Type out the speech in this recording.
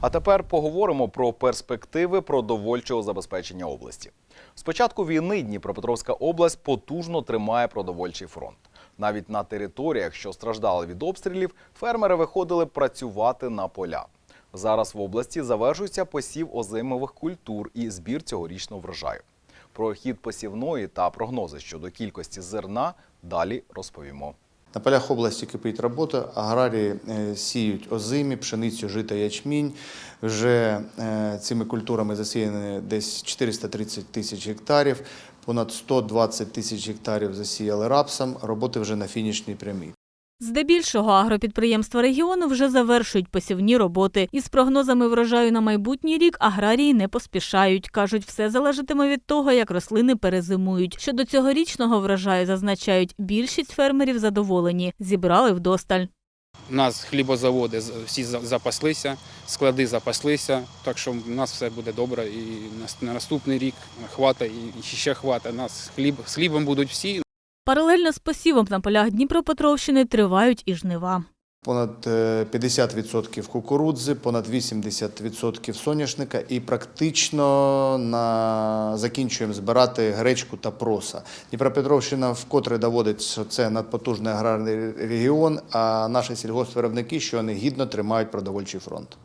А тепер поговоримо про перспективи продовольчого забезпечення області. З початку війни Дніпропетровська область потужно тримає продовольчий фронт. Навіть на територіях, що страждали від обстрілів, фермери виходили працювати на поля. Зараз в області завершується посів озимових культур і збір цьогорічного врожаю. Про хід посівної та прогнози щодо кількості зерна далі розповімо. На полях області кипить робота. Аграрії е, сіють озимі, пшеницю, жита, ячмінь. Вже е, цими культурами засіяно десь 430 тисяч гектарів, понад 120 тисяч гектарів засіяли рапсом. Роботи вже на фінішній прямій. Здебільшого агропідприємства регіону вже завершують посівні роботи. Із прогнозами врожаю на майбутній рік аграрії не поспішають. Кажуть, все залежатиме від того, як рослини перезимують. Щодо цьогорічного врожаю зазначають, більшість фермерів задоволені, зібрали вдосталь. У нас хлібозаводи всі за- запаслися, склади запаслися, так що у нас все буде добре і на- на наступний рік хватає і ще хватає. Нас хліб з хлібом будуть всі. Паралельно з посівом на полях Дніпропетровщини тривають і жнива. Понад е, 50% кукурудзи, понад 80% соняшника і практично на... закінчуємо збирати гречку та проса. Дніпропетровщина вкотре доводить, що це надпотужний аграрний регіон, а наші сільгоспвиробники, що вони гідно тримають продовольчий фронт.